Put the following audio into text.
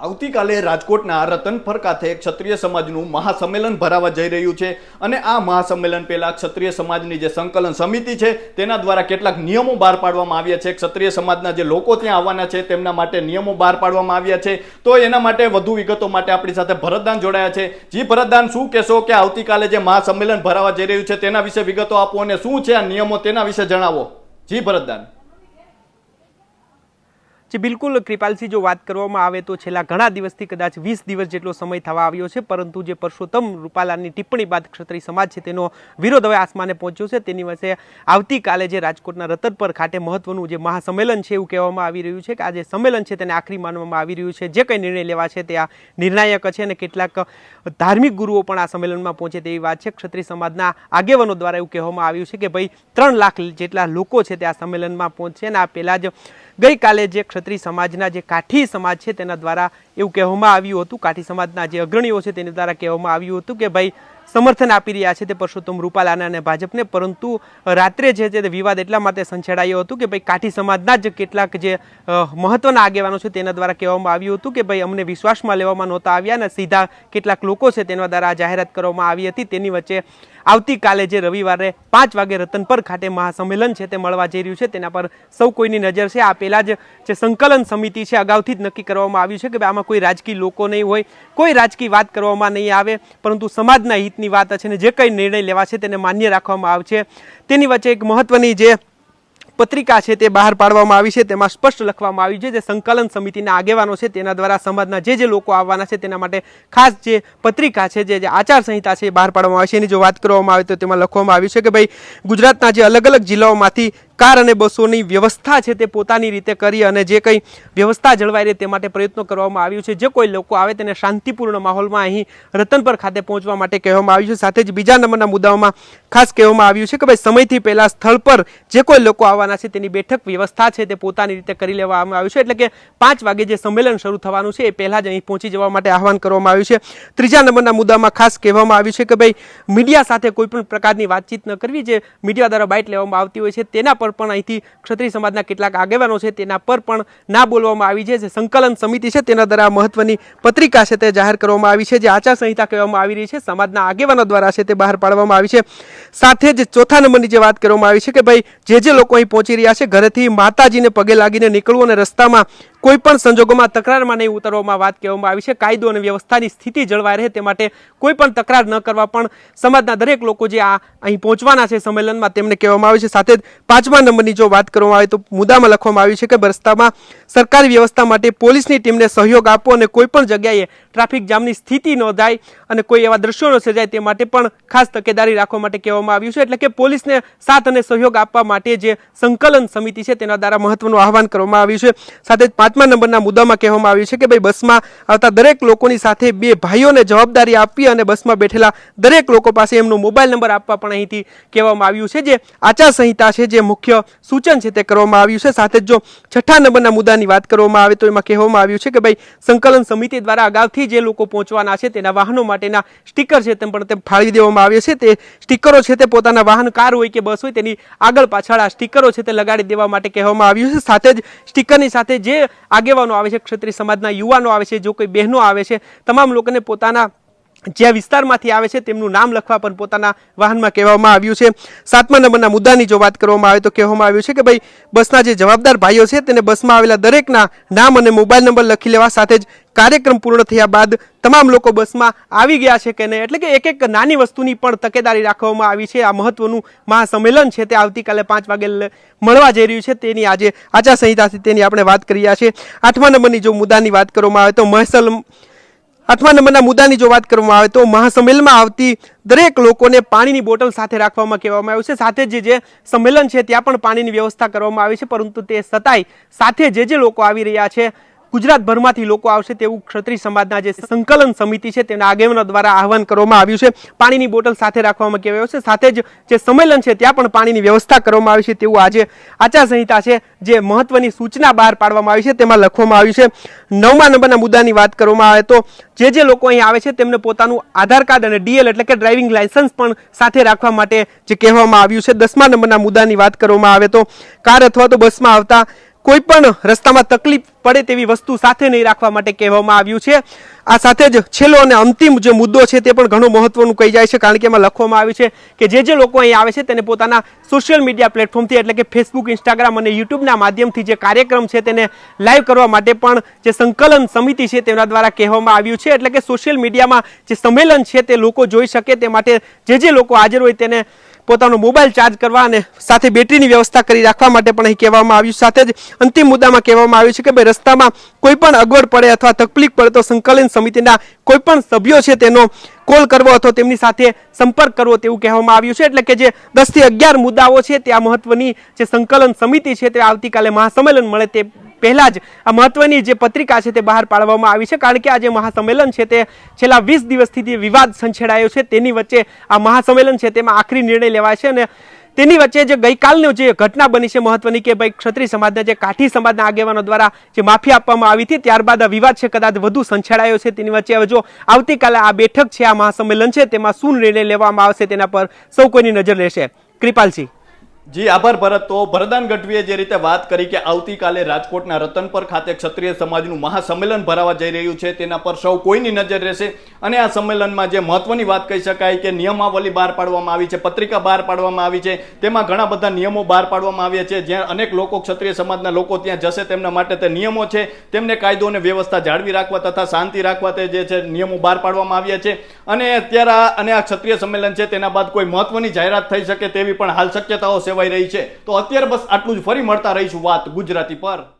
આવતીકાલે રાજકોટના રતનફર ખાતે ક્ષત્રિય સમાજનું મહાસંમેલન ભરાવા જઈ રહ્યું છે અને આ મહાસંમેલન પહેલાં ક્ષત્રિય સમાજની જે સંકલન સમિતિ છે તેના દ્વારા કેટલાક નિયમો બહાર પાડવામાં આવ્યા છે. ક્ષત્રિય સમાજના જે લોકો ત્યાં આવવાના છે તેમના માટે નિયમો બહાર પાડવામાં આવ્યા છે. તો એના માટે વધુ વિગતો માટે આપણી સાથે ભરતદાન જોડાયા છે. જી ભરતદાન, શું કહેશો કે આવતીકાલે જે મહાસંમેલન ભરાવા જઈ રહ્યું છે તેના વિશે વિગતો આપો અને શું છે આ નિયમો તેના વિશે જણાવો. જી ભરતદાન. જે બિલકુલ કૃપાલસિંહ જો વાત કરવામાં આવે તો છેલ્લા ઘણા દિવસથી કદાચ વીસ દિવસ જેટલો સમય થવા આવ્યો છે, પરંતુ જે પરસોત્તમ રૂપાલાની ટિપ્પણી બાદ ક્ષત્રિય સમાજ છે તેનો વિરોધ હવે આસમાને પહોંચ્યો છે. તેની વચ્ચે આવતીકાલે જે રાજકોટના રતનપર ખાતે મહત્વનું જે મહાસંમેલન છે એવું કહેવામાં આવી રહ્યું છે કે આ જે સંમેલન છે તેને આખરી માનવામાં આવી રહ્યું છે. જે કંઈ નિર્ણય લેવા છે તે આ નિર્ણાયક છે અને કેટલાક ધાર્મિક ગુરુઓ પણ આ સંમેલનમાં પહોંચે તેવી વાત છે. ક્ષત્રિય સમાજના આગેવાનો દ્વારા એવું કહેવામાં આવ્યું છે કે ભાઈ ત્રણ લાખ જેટલા લોકો છે તે આ સંમેલનમાં પહોંચશે અને આ પહેલાં જ ગઈકાલે જે ક્ષત્રિય સમાજના જે કાઠી સમાજ છે તેના દ્વારા એવું કહેવામાં આવ્યું હતું. કાઠી સમાજના જે અગ્રણીઓ છે તેના દ્વારા કહેવામાં આવ્યું હતું કે ભાઈ સમર્થન આપી રહ્યા છે તે પરસોત્તમ રૂપાલાના અને ભાજપને. પરંતુ રાત્રે જે છે તે વિવાદ એટલા માટે સંછેડાયો હતું કે ભાઈ કાઠી સમાજના જ કેટલાક જે મહત્ત્વના આગેવાનો છે તેના દ્વારા કહેવામાં આવ્યું હતું કે ભાઈ અમને વિશ્વાસમાં લેવામાં નહોતા આવ્યા અને સીધા કેટલાક લોકો છે તેના દ્વારા આ જાહેરાત કરવામાં આવી હતી. તેની વચ્ચે આવતીકાલે જે રવિવારે પાંચ વાગે રતનપર ખાતે મહાસંમેલન છે તે મળવા જઈ રહ્યું છે. તેના પર સૌ કોઈની નજર છે. આ પહેલાં જ જે સંકલન સમિતિ છે અગાઉથી જ નક્કી કરવામાં આવ્યું છે કે આમાં કોઈ રાજકીય લોકો નહીં હોય, કોઈ રાજકીય વાત કરવામાં નહીં આવે, પરંતુ સમાજના હિતની વાત છે અને જે કંઈ નિર્ણય લેવા છે તેને માન્ય રાખવામાં આવશે તેની વચ્ચે એક મહત્વની જે પત્રિકા છે તે બહાર પાડવામાં આવી છે. તેમાં સ્પષ્ટ લખવામાં આવ્યું છે જે સંકલન સમિતિના આગેવાનો છે તેના દ્વારા સમાજના જે જે લોકો આવવાના છે તેના માટે ખાસ જે પત્રિકા છે જે જે આચારસંહિતા છે એ બહાર પાડવામાં આવી છે. એની જો વાત કરવામાં આવે તો તેમાં લખવામાં આવ્યું છે કે ભાઈ ગુજરાતના જે અલગ અલગ જિલ્લાઓમાંથી કાર અને બસોની વ્યવસ્થા છે તે પોતાની રીતે કરી અને જે કંઈ વ્યવસ્થા જળવાઈ રહે તે માટે પ્રયત્નો કરવામાં આવ્યું છે. જે કોઈ લોકો આવે તેને શાંતિપૂર્ણ માહોલમાં અહીં રતનપર ખાતે પહોંચવા માટે કહેવામાં આવ્યું છે. સાથે જ બીજા નંબરના મુદ્દાઓમાં ખાસ કહેવામાં આવ્યું છે કે ભાઈ સમયથી પહેલાં સ્થળ પર જે કોઈ લોકો આવવાના છે તેની બેઠક વ્યવસ્થા છે તે પોતાની રીતે કરી લેવામાં આવ્યું છે. એટલે કે પાંચ વાગે જે સંમેલન શરૂ થવાનું છે એ પહેલાં જ અહીં પહોંચી જવા માટે આહવાન કરવામાં આવ્યું છે. ત્રીજા નંબરના મુદ્દામાં ખાસ કહેવામાં આવ્યું છે કે ભાઈ મીડિયા સાથે કોઈપણ પ્રકારની વાતચીત ન કરવી. જે મીડિયા દ્વારા બાઇટ લેવામાં આવતી હોય છે તેના પર પણ અહીંથી ક્ષત્રિય સમાજના કેટલાક આગેવાનો છે, તેના પર પણ ના બોલવામાં આવી છે. જે સંકલન સમિતિ છે, તેના દ્વારા મહત્વની પત્રિકા છે, તે જાહેર કરવામાં આવી છે. જે આચારસંહિતા કહેવામાં આવી રહી છે, સમાજના આગેવાનો દ્વારા છે, તે બહાર પાડવામાં આવી છે. સાથે જ ચોથા નંબરની જે વાત કરવામાં આવી છે કે ભાઈ, જે જે લોકો અહીં પહોંચી રહ્યા છે, ઘરેથી માતાજીને પગે લાગીને નીકળવું અને રસ્તામાં કોઈ પણ સંજોગોમાં તકરારમાં નહીં ઉતરવામાં વાત કહેવામાં આવી છે. કાયદો અને વ્યવસ્થાની સ્થિતિ જળવાઈ રહે તે માટે કોઈ પણ તકરાર ન કરવા પણ સમાજના દરેક લોકો જે આ અહીં પહોંચવાના છે સંમેલનમાં તેમને કહેવામાં આવે છે. સાથે જ પાંચમા નંબરની જો વાત કરવામાં આવે તો મુદ્દામાં લખવામાં આવ્યું છે કે રસ્તામાં સરકારી વ્યવસ્થા માટે પોલીસની ટીમને સહયોગ આપવો અને કોઈ પણ જગ્યાએ ટ્રાફિક જામની સ્થિતિ ન થાય અને કોઈ એવા દ્રશ્યો ન સર્જાય તે માટે પણ ખાસ તકેદારી રાખવા માટે કહેવામાં આવ્યું છે. એટલે કે પોલીસને સાથ અને સહયોગ આપવા માટે જે સંકલન સમિતિ છે તેના દ્વારા મહત્વનું આહવાન કરવામાં આવ્યું છે. સાથે જ પાંચમા નંબરના મુદ્દામાં કહેવામાં આવ્યું છે કે ભાઈ બસમાં આવતા દરેક લોકોની સાથે બે ભાઈઓને જવાબદારી આપવી અને બસમાં બેઠેલા દરેક લોકો પાસે એમનો મોબાઈલ નંબર આપવા પણ અહીંથી કહેવામાં આવ્યું છે. જે આચારસંહિતા છે, જે મુખ્ય સૂચન છે તે કરવામાં આવ્યું છે. સાથે જ જો છઠ્ઠા નંબરના મુદ્દાની વાત કરવામાં આવે તો એમાં કહેવામાં આવ્યું છે કે ભાઈ સંકલન સમિતિ દ્વારા અગાઉથી જે લોકો પહોંચવાના છે તેના વાહનો માટેના સ્ટીકર છે તેમ પણ તે ફાળવી દેવામાં આવે છે. તે સ્ટીકરો છે તે પોતાના વાહન, કાર હોય કે બસ હોય તેની આગળ પાછળ આ સ્ટીકરો છે તે લગાડી દેવા માટે કહેવામાં આવ્યું છે. સાથે જ સ્ટીકરની સાથે જે આગેવાનો આવે છે, ક્ષત્રિય સમાજના યુવાનો આવે છે, જો કોઈ બહેનો આવે છે, તમામ લોકોને પોતાના જ્યાં વિસ્તારમાંથી આવે છે તેમનું નામ લખવા પણ પોતાના વાહનમાં કહેવામાં આવ્યું છે. સાતમા નંબરના મુદ્દાની જો વાત કરવામાં આવે તો કહેવામાં આવ્યું છે કે ભાઈ, બસના જે જવાબદાર ભાઈઓ છે તેને બસમાં આવેલા દરેકના નામ અને મોબાઈલ નંબર લખી લેવા સાથે જ કાર્યક્રમ પૂર્ણ થયા બાદ તમામ લોકો બસમાં આવી ગયા છે કે નહીં? એટલે કે એક એક નાની વસ્તુની પણ તકેદારી રાખવામાં આવી છે. આ મહત્વનું મહાસંમેલન છે તે આવતીકાલે પાંચ વાગે મળવા જઈ રહ્યું છે. તેની આજે આચારસંહિતાથી તેની આપણે વાત કરી રહ્યા છે આઠમા નંબરની જો મુદ્દાની વાત કરવામાં આવે તો મહેસલ આઠમા નંબરના મુદ્દાની જો વાત કરવામાં આવે તો મહાસંમેલનમાં આવતી દરેક લોકોને પાણીની બોટલ સાથે રાખવામાં કહેવામાં આવ્યું છે. સાથે જે જે સંમેલન છે, ત્યાં પણ પાણીની વ્યવસ્થા કરવામાં આવી છે, પરંતુ તે છતાંય સાથે જે જે લોકો આવી રહ્યા છે ગુજરાતભરમાંથી લોકો આવશે તેવું ક્ષત્રિય સમાજના જે સંકલન સમિતિ છે તેના આગેવાનો દ્વારા આહવાન કરવામાં આવ્યું છે. પાણીની બોટલ સાથે રાખવામાં કહેવાયું છે. સાથે જ જે સંમેલન છે ત્યાં પણ પાણીની વ્યવસ્થા કરવામાં આવી છે તેવું આજે આચારસંહિતા છે જે મહત્વની સૂચના બહાર પાડવામાં આવી છે. તેમાં લખવામાં આવ્યું છે, નવમા નંબરના મુદ્દાની વાત કરવામાં આવે તો જે જે લોકો અહીં આવે છે તેમને પોતાનું આધાર કાર્ડ અને ડીએલ એટલે કે ડ્રાઇવિંગ લાયસન્સ પણ સાથે રાખવા માટે જે કહેવામાં આવ્યું છે. દસમા નંબરના મુદ્દાની વાત કરવામાં આવે તો કાર અથવા તો બસમાં આવતા કોઈ પણ રસ્તામાં તકલીફ પડે તેવી વસ્તુ સાથે નહીં રાખવા માટે કહેવામાં આવ્યું છે. આ સાથે જ છેલ્લો અને અંતિમ જે મુદ્દો છે તે પણ ઘણો મહત્વનું કહી જાય છે, કારણ કે એમાં લખવામાં આવ્યું છે કે જે જે લોકો અહીં આવે છે તેને પોતાના સોશિયલ મીડિયા પ્લેટફોર્મથી એટલે કે ફેસબુક ઇન્સ્ટાગ્રામ અને યુટ્યુબના માધ્યમથી જે કાર્યક્રમ છે તેને લાઈવ કરવા માટે પણ જે સંકલન સમિતિ છે તેના દ્વારા કહેવામાં આવ્યું છે. એટલે કે સોશિયલ મીડિયામાં જે સંમેલન છે તે લોકો જોઈ શકે તે માટે જે જે લોકો હાજર હોય તેને પોતાનો મોબાઈલ ચાર્જ કરવા અને સાથે બેટરીની વ્યવસ્થા કરી રાખવા માટે પણ અહીં કહેવામાં આવ્યું. સાથે જ અંતિમ મુદ્દામાં કહેવામાં આવ્યું છે કે ભાઈ, રસ્તામાં કોઈ પણ અગવડ પડે અથવા તકલીફ પડે તો સંકલન સમિતિના કોઈ પણ સભ્યો છે તેનો કોલ કરવો અથવા તેમની સાથે સંપર્ક કરવો તેવું કહેવામાં આવ્યું છે એટલે કે જે દસથી અગિયાર મુદ્દાઓ છે તે આ મહત્વની જે સંકલન સમિતિ છે તે આવતીકાલે મહાસંમેલન મળે તે પહેલા જ આ મહત્વની જે પત્રિકા છે તે બહાર પાડવામાં આવી છે. કારણ કે આ જે મહાસંમેલન છે તે છેલ્લા વીસ દિવસથી જે વિવાદ સંછેડાયો છે, તેની વચ્ચે આ મહાસંમેલન છે તેમાં આખરી નિર્ણય લેવાય છે અને તેની વચ્ચે જે ગઈકાલનો જે ઘટના બની છે મહત્વની કે ભાઈ ક્ષત્રિય સમાજના જે કાઠી સમાજના આગેવાનો દ્વારા જે માફી આપવામાં આવી હતી, ત્યારબાદ આ વિવાદ છે કદાચ વધુ સંછેડાયો છે તેની વચ્ચે. હવે જો આવતીકાલે આ બેઠક છે, આ મહાસંમેલન છે, તેમાં શું નિર્ણય લેવામાં આવશે તેના પર સૌ કોઈની નજર રહેશે. કૃપાલસિંહ જી, આભાર ભરત. તો ભરદાન ગઢવીએ જે રીતે વાત કરી કે આવતીકાલે રાજકોટના રતનપર ખાતે ક્ષત્રિય સમાજનું મહાસંમેલન ભરાવા જઈ રહ્યું છે, તેના પર સૌ કોઈની નજર રહેશે. અને આ સંમેલનમાં જે મહત્વની વાત કહી શકાય કે નિયમાવલી બહાર પાડવામાં આવી છે, પત્રિકા બહાર પાડવામાં આવી છે, તેમાં ઘણા બધા નિયમો બહાર પાડવામાં આવ્યા છે. જ્યાં અનેક લોકો ક્ષત્રિય સમાજના લોકો ત્યાં જશે, તેમના માટે તે નિયમો છે. તેમને કાયદો અને વ્યવસ્થા જાળવી રાખવા તથા શાંતિ રાખવા તે જે છે નિયમો બહાર પાડવામાં આવ્યા છે. અને અત્યારે આ અને આ ક્ષત્રિય સંમેલન છે, તેના બાદ કોઈ મહત્વની જાહેરાત થઈ શકે તેવી પણ હાલ શક્યતાઓ સેવાઈ રહી છે. તો અત્યારે બસ આટલું જ. ફરી મળતા રહીશું વાત ગુજરાતી પર.